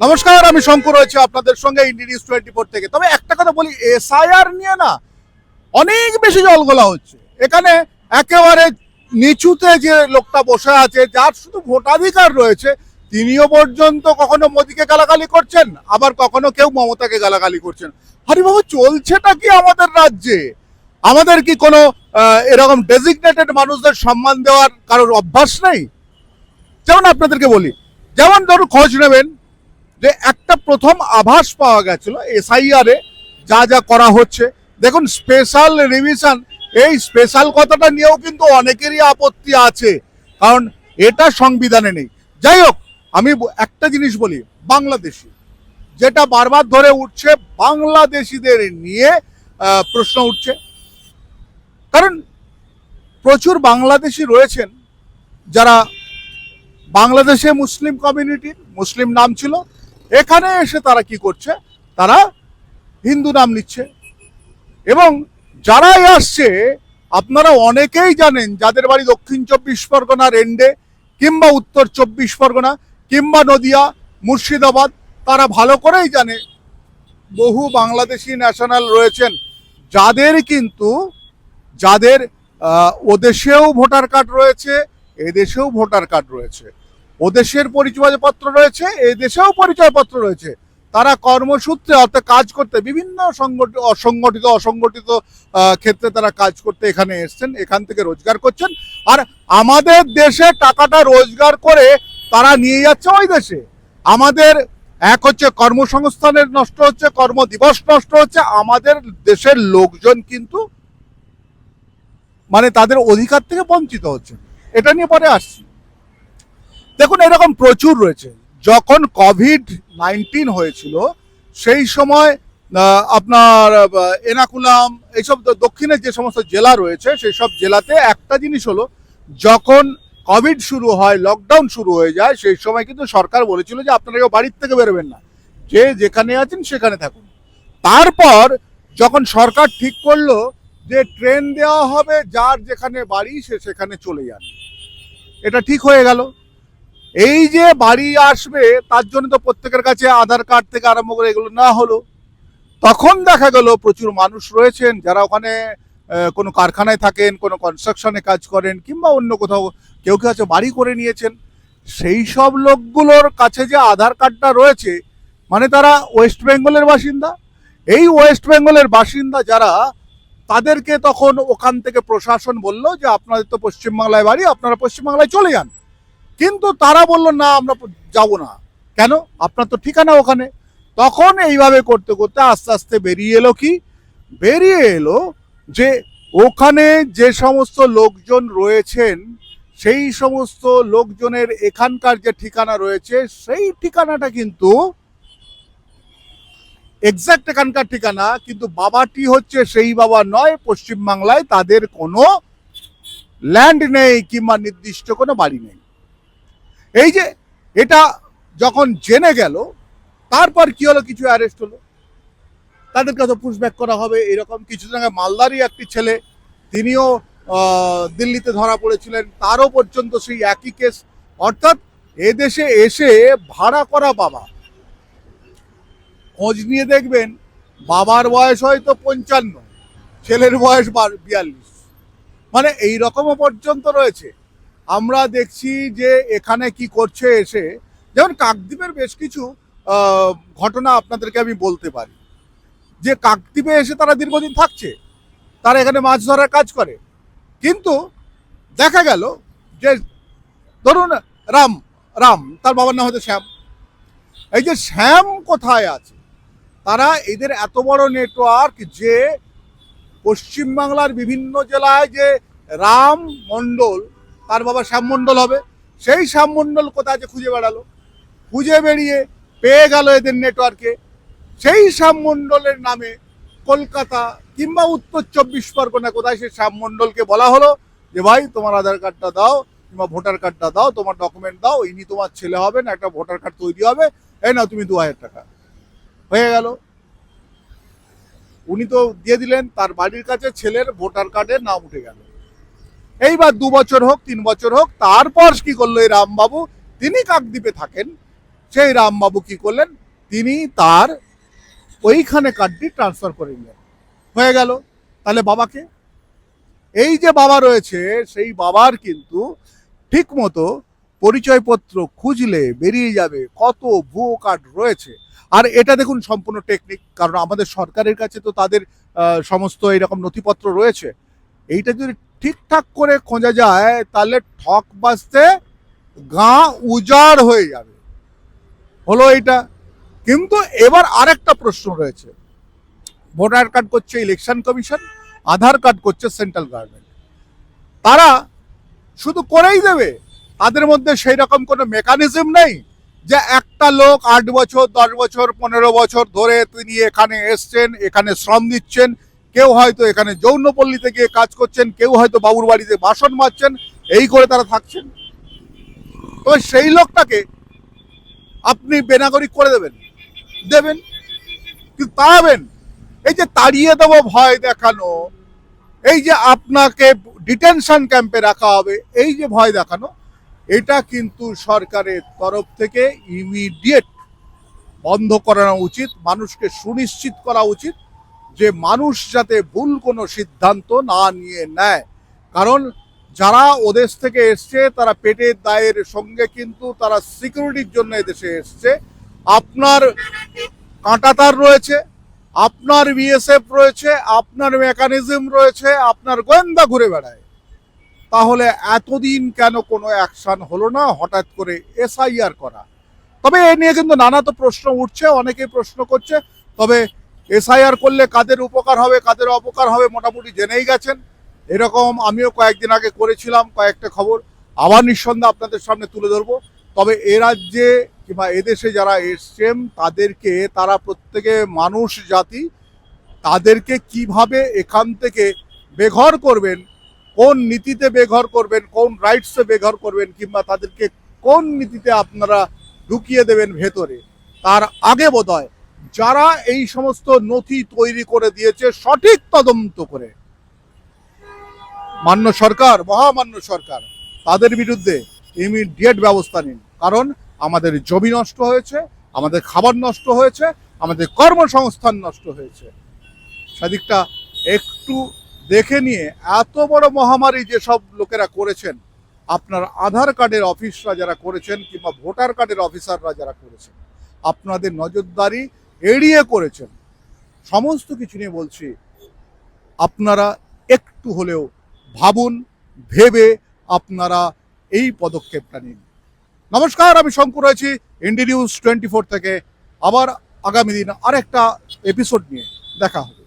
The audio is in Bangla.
নমস্কার, আমি শঙ্কর রয়েছে আপনাদের সঙ্গে ইন্ডিনিউজ টোয়েন্টি ফোর থেকে। তবে একটা কথা বলি এসআইআর নিয়ে না অনেক বেশি জলগোলা হচ্ছে। এখানে একেবারে নিচুতে যে লোকটা বসে আছে, যার শুধু ভোটাধিকার রয়েছে, তিনিও পর্যন্ত কখনো মোদীকে গালাগালি করছেন, আবার কখনো কেউ মমতাকে গালাগালি করছেন। হরিবাবু চলছেটা কি আমাদের রাজ্যে? আমাদের কি কোনো এরকম ডেজিগনেটেড মানুষদের সম্মান দেওয়ার কারোর অভ্যাস নেই? যেমন আপনাদেরকে বলি, যেমন ধরুন খোঁজ নেবেন যে একটা প্রথম আভাস পাওয়া গেছিল এসআইআর যা যা করা হচ্ছে। দেখুন স্পেশাল রিভিশন এই স্পেশাল কথাটা নিয়েও কিন্তু অনেকেরই আপত্তি আছে, কারণ এটা সংবিধানে নেই। যাই হোক, আমি একটা জিনিস বলি, বাংলাদেশি। যেটা বারবার ধরে উঠছে, বাংলাদেশিদের নিয়ে প্রশ্ন উঠছে। কারণ, প্রচুর বাংলাদেশি রয়েছেন, যারা বাংলাদেশে মুসলিম কমিউনিটির মুসলিম নাম ছিল এখানে এসে তারা কি করছে? তারা হিন্দু নাম নিচ্ছে। এবং যারাই আসছে, আপনারা অনেকেই জানেন, যাদের বাড়ি দক্ষিণ চব্বিশ পরগনার এন্ডে কিংবা উত্তর চব্বিশ পরগনা কিংবা নদিয়া, মুর্শিদাবাদ, তারা ভালো করেই জানে। বহু বাংলাদেশি ন্যাশনাল রয়েছেন, যাদের কিন্তু, যাদের ওদেশেও ভোটার কার্ড রয়েছে, এদেশেও ভোটার কার্ড রয়েছে। ওদেশের পরিচয়পত্র রয়েছে এদেশেও পরিচয়পত্র রয়েছে। তারা কর্মসূত্রে অর্থাৎ কাজ করতে বিভিন্ন সংগঠিত অসংগঠিত অসংগঠিত ক্ষেত্রে তারা কাজ করতে এখানে এসছেন, এখান থেকে রোজগার করছেন। আর আমাদের দেশে টাকাটা রোজগার করে তারা নিয়ে যাচ্ছে ওই দেশে। আমাদের এক হচ্ছে কর্মসংস্থানের নষ্ট হচ্ছে, কর্মদিবস নষ্ট হচ্ছে, আমাদের দেশের লোকজন কিন্তু মানে তাদের অধিকার থেকে বঞ্চিত হচ্ছে। এটা নিয়ে পরে আসছি। দেখুন, এরকম প্রচুর রয়েছে। যখন কোভিড নাইন্টিন হয়েছিল, সেই সময় আপনার এনাকুলাম, এইসব দক্ষিণের যে সমস্ত জেলা রয়েছে, সেই সব জেলাতে একটা জিনিস হলো, যখন কোভিড শুরু হয় লকডাউন শুরু হয়ে যায়, সেই সময় কিন্তু সরকার বলেছিল যে আপনারা কেউ বাড়ির থেকে বেরোবেন না। যে যেখানে আছেন, সেখানে থাকুন। তারপর যখন সরকার ঠিক করল যে ট্রেন দেওয়া হবে, যার যেখানে বাড়ি, সে সেখানে চলে যান। এটা ঠিক হয়ে গেল। এই যে বাড়ি আসবে, তার জন্য তো প্রত্যেকের কাছে আধার কার্ড থেকে আরম্ভ করে এগুলো না হলো। তখন দেখা গেল প্রচুর মানুষ রয়েছেন, যারা ওখানে কোনো কারখানায় থাকেন, কোনো কনস্ট্রাকশনে কাজ করেন, কিংবা অন্য কোথাও কেউ কেউ আছে, বাড়ি করে নিয়েছেন। সেই সব লোকগুলোর কাছে যে আধার কার্ডটা রয়েছে মানে তারা ওয়েস্ট বেঙ্গলের বাসিন্দা। এই ওয়েস্ট বেঙ্গলের বাসিন্দা যারা, তাদেরকে তখন ওখান থেকে প্রশাসন বলল যে, আপনাদের তো পশ্চিমবাংলায় বাড়ি, আপনারা পশ্চিমবাংলায় চলে যান। কিন্তু তারা বলল, না, আমরা যাব না। কেন? আপনার তো ঠিকানা ওখানে। তখন এইভাবে করতে করতে আস্তে আস্তে বেরিয়ে এলো কি? বেরিয়ে এলো যে ওখানে যে সমস্ত লোকজন রয়েছেন, সেই সমস্ত লোকজনের এখানকার যে ঠিকানা রয়েছে, সেই ঠিকানাটা কিন্তু এক্সাক্ট এখানকার ঠিকানা, কিন্তু বাবাটি হচ্ছে সেই বাবা নয়। পশ্চিমবাংলায় তাদের কোনো ল্যান্ড নেই কিংবা নির্দিষ্ট কোনো বাড়ি নেই। এই যে এটা যখন জেনে গেল, তারপর কি হলো? কিছু অ্যারেস্ট হলো। তাদেরকে তো পুশব্যাক করা হবে, এরকম কিছুদিন আগে মালদারই একটি ছেলে, তিনিও দিল্লিতে ধরা পড়েছিলেন। তারও পর্যন্ত সেই একই কেস অর্থাৎ এদেশে এসে ভাড়া করা বাবা। খোঁজ নিয়ে দেখবেন, বাবার বয়স হয়তো পঞ্চান্ন, ছেলের বয়স বিয়াল্লিশ। মানে এই রকমও পর্যন্ত রয়েছে। আমরা দেখছি যে এখানে কি করছে এসে। যেমন কাকদ্বীপের বেশ কিছু ঘটনা আপনাদেরকে আমি বলতে পারি। যে কাকদ্বীপে এসে তারা দীর্ঘদিন থাকছে। তারা এখানে মাছ ধরার কাজ করে। কিন্তু দেখা গেল যে, ধরুন রাম রাম, তার বাবার নাম হচ্ছে শ্যাম। এই যে শ্যাম কোথায় আছে? তারা এদের এত বড় নেটওয়ার্ক যে, পশ্চিমবাংলার বিভিন্ন জেলায় যে রাম মণ্ডল তার বাবা শ্যাম মণ্ডল হবে। সেই শ্যাম মণ্ডল কোথায় আছে খুঁজে বেড়ালো? খুঁজে বেরিয়ে পেয়ে গেল এদের নেটওয়ার্কে সেই শ্যাম মণ্ডলের নামে কলকাতা কিংবা উত্তর চব্বিশ পরগনা কোথায় সেই শ্যাম মণ্ডলকে বলা হলো যে, ভাই, তোমার আধার কার্ডটা দাও কিংবা ভোটার কার্ডটা দাও, তোমার ডকুমেন্ট দাও, ইনি তোমার ছেলে হবেন, একটা ভোটার কার্ড তৈরি হবে, এই নাও তুমি দু হাজার টাকা। হয়ে গেল। উনি তো দিয়ে দিলেন, তার বাড়ির কাছে ছেলের ভোটার কার্ডের নাম উঠে গেল। এইবার দু বছর হোক, তিন বছর হোক, তারপর কি করল এই রামবাবু? তিনি কাকদ্বীপে থাকেন। সেই রামবাবু কি করলেন? তিনি তার ওইখানে কার্ডটি ট্রান্সফার করে নিলেন। হয়ে গেল। তাহলে বাবাকে? এই যে বাবা রয়েছে, সেই বাবার কিন্তু ঠিক মতো পরিচয়পত্র খুঁজলে বেরিয়ে যাবে। কত ভুয়ো কার্ড রয়েছে। আর এটা দেখুন সম্পূর্ণ টেকনিক কারণ আমাদের সরকারের কাছে তো তাদের সমস্ত এরকম নথিপত্র রয়েছে। এইটা যদি ঠিকঠাক করে খোঁজা যায়, তাহলে ঠক বাজতে গা উজাড় হয়ে যাবে। হলো এটা কিন্তু এবার আরেকটা প্রশ্ন রয়েছে। ভোটার কার্ড করছে ইলেকশন কমিশন, আধার কার্ড করছে সেন্ট্রাল গভর্নমেন্ট। তারা শুধু করেই দেবে, তাদের মধ্যে সেই রকম কোনো মেকানিজম নেই যে একটা লোক আট বছর, দশ বছর, পনেরো বছর ধরে তিনি এখানে এসছেন, এখানে শ্রম দিচ্ছেন কেউ হয়তো এখানে যৌনপল্লীতে গিয়ে কাজ করছেন, কেউ হয়তো বাবুর বাড়িতে বাসন মাজছেন, এই করে তারা থাকছেন। তবে সেই লোকটাকে আপনি বেনাগরিক করে দেবেন। দেবেন? কিন্তু তাড়াবেন। এই যে তাড়িয়ে দেবো, ভয় দেখানো, এই যে আপনাকে ডিটেনশন ক্যাম্পে রাখা হবে, এই যে ভয় দেখানো, এটা কিন্তু সরকারের তরফ থেকে ইমিডিয়েট বন্ধ করানো উচিত, মানুষকে সুনিশ্চিত করা উচিত। যে মানুষ যাতে ভুল কোনো সিদ্ধান্ত না নিয়ে নেয়। কারণ যারা ওদেশ থেকে এসছে, তারা পেটের দায়ের সঙ্গে কিন্তু তারা সিকিউরিটির জন্য এদেশে এসছে। আপনার কাঁটাতার রয়েছে, আপনার বিএসএফ রয়েছে, আপনার মেকানিজম রয়েছে, আপনার গোয়েন্দা ঘুরে বেড়ায়। তাহলে এতদিন কেন কোনো অ্যাকশন হলো না হঠাৎ করে এসআইআর করা? তবে এ নিয়ে কিন্তু নানা তো প্রশ্ন উঠছে, অনেকেই প্রশ্ন করছে। তবে এসআইআর করলে কাদের উপকার হবে, কাদের অপকার হবে মোটামুটি জেনেই গেছেন। এরকম আমিও কয়েকদিন আগে করেছিলাম কয়েকটা খবর, আবার নিঃসন্দেহে আপনাদের সামনে তুলে ধরবো। তবে এ রাজ্যে কিংবা এদেশে যারা এসছেন, তাদেরকে, তারা প্রত্যেকে মানুষ, জাতি, তাদেরকে কীভাবে এখান থেকে বেঘর করবেন, কোন নীতিতে বেঘর করবেন, কোন রাইটসে বেঘর করবেন, কিংবা তাদেরকে কোন নীতিতে আপনারা ঢুকিয়ে দেবেন ভেতরে, তার আগে বোধহয় যারা এই সমস্ত নথি তৈরি করে দিয়েছে, সঠিক তদন্ত করে। মান্য সরকার, মহামান্য সরকার, তাদের বিরুদ্ধে ইমিডিয়েট ব্যবস্থা নিন। কারণ আমাদের জমি নষ্ট হয়েছে, আমাদের খাবার নষ্ট হয়েছে, আমাদের কর্মসংস্থান নষ্ট হয়েছে। সেদিকটা একটু দেখে নিয়ে এত বড় মহামারী যেসব লোকেরা করেছেন, আপনার আধার কার্ডের অফিসরা যারা করেছেন কিংবা ভোটার কার্ডের অফিসাররা যারা করেছেন, আপনাদের নজরদারি এড়িয়ে করেছেন। সমস্ত কিছু নিয়ে বলছি, আপনারা একটু হলেও ভাবুন, ভেবে আপনারা এই পদক্ষেপটা নিন। নমস্কার, আমি শঙ্কর রয়েছি ইন্ডি নিউজ টোয়েন্টি ফোর থেকে। আবার আগামী দিন আরেকটা এপিসোড নিয়ে দেখা হবে।